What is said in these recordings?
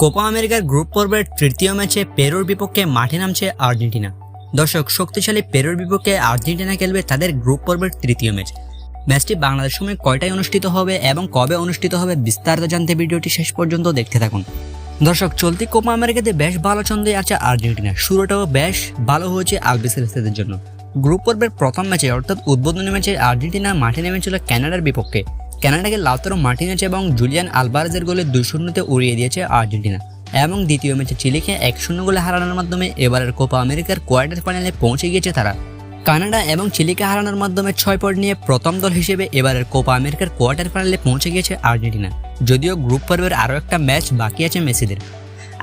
Copa আমেরিকার group পর্বের তৃতীয় ম্যাচে পেরুর বিপক্ষে মাঠে নামছে আর্জেন্টিনা। দর্শক, শক্তিশালী পেরুর বিপক্ষে আর্জেন্টিনা খেলবে তাদের গ্রুপ পর্বের তৃতীয় ম্যাচ। ম্যাচটি বাংলাদেশ সময় কয়টায় অনুষ্ঠিত হবে এবং কবে অনুষ্ঠিত হবে বিস্তারিত জানতে ভিডিওটি শেষ পর্যন্ত দেখতে থাকুন। দর্শক, চলতি কোপা আমেরিকাতে বেশ ভালো ছন্দে আছে আর্জেন্টিনা। শুরুটাও বেশ ভালো হয়েছে আলবিসেলেস্তাদের জন্য। গ্রুপ পর্বের প্রথম ম্যাচে, অর্থাৎ উদ্বোধনী ম্যাচে আর্জেন্টিনা মাঠে নেমেছিল কানাডার বিপক্ষে। কানাডাকে লাউতারো মার্টিনেজ এবং জুলিয়ান আলবারেজের গোলে দুই শূন্যতে উড়িয়ে দিয়েছে আর্জেন্টিনা। এবং দ্বিতীয় ম্যাচে চিলিকে এক শূন্য গোলে হারানোর মাধ্যমে এবারের কোপা আমেরিকার কোয়ার্টার ফাইনালে পৌঁছে গিয়েছে তারা। কানাডা এবং চিলিকে হারানোর মাধ্যমে ছয় পয়েন্ট নিয়ে প্রথম দল হিসেবে এবারের কোপা আমেরিকার কোয়ার্টার ফাইনালে পৌঁছে গিয়েছে আর্জেন্টিনা। যদিও গ্রুপ পর্বের আরও একটা ম্যাচ বাকি আছে মেসিদের।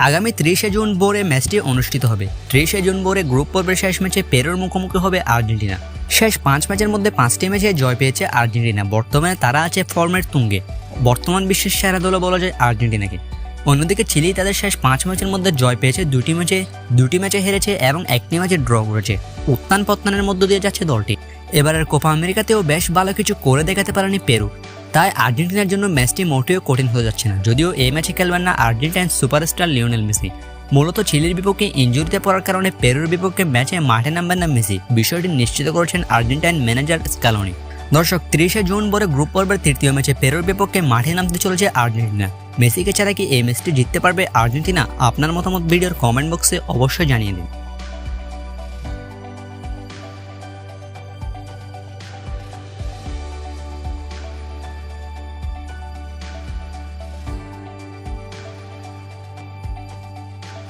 আগামী ত্রিশে জুন বোরে ম্যাচটি অনুষ্ঠিত হবে। ত্রিশে জুন বোরে গ্রুপ পর্বের শেষ ম্যাচে পেরোর মুখোমুখি হবে আর্জেন্টিনা। শেষ পাঁচ ম্যাচের মধ্যে পাঁচটি ম্যাচে জয় পেয়েছে আর্জেন্টিনা। বর্তমানে তারা আছে ফর্মের তুঙ্গে। বর্তমান বিশ্বের সেরা দলও বলা যায় আর্জেন্টিনাকে। অন্যদিকে চিলি তাদের শেষ পাঁচ ম্যাচের মধ্যে জয় পেয়েছে দুটি ম্যাচে দুটি ম্যাচে হেরেছে এবং একটি ম্যাচে ড্র করেছে। উত্থান পত্তনের মধ্য দিয়ে যাচ্ছে দলটি। এবারের কোপা আমেরিকাতেও বেশ ভালো কিছু করে দেখাতে পারেনি পেরু। তাই আর্জেন্টিনার জন্য ম্যাচটি মোটেও কঠিন হয়ে যাচ্ছে না। যদিও এই ম্যাচে খেলবেন না আর্জেন্টাইন সুপারস্টার লিওনেল মেসি। মূলত চিলির বিপক্ষে ইঞ্জুরিতে পড়ার কারণে পেরুর বিপক্ষে ম্যাচে মাঠে নামবেন না মেসি। বিষয়টি নিশ্চিত করেছেন আর্জেন্টাইন ম্যানেজার স্কালোনি। দর্শক, তিরিশে জুন ভোরে গ্রুপ পর্বের তৃতীয় ম্যাচে পেরুর বিপক্ষে মাঠে নামতে চলেছে আর্জেন্টিনা। মেসিকে ছাড়া কি এই ম্যাচটি জিততে পারবে আর্জেন্টিনা? আপনার মতামত ভিডিওর কমেন্ট বক্সে অবশ্যই জানিয়ে দিন।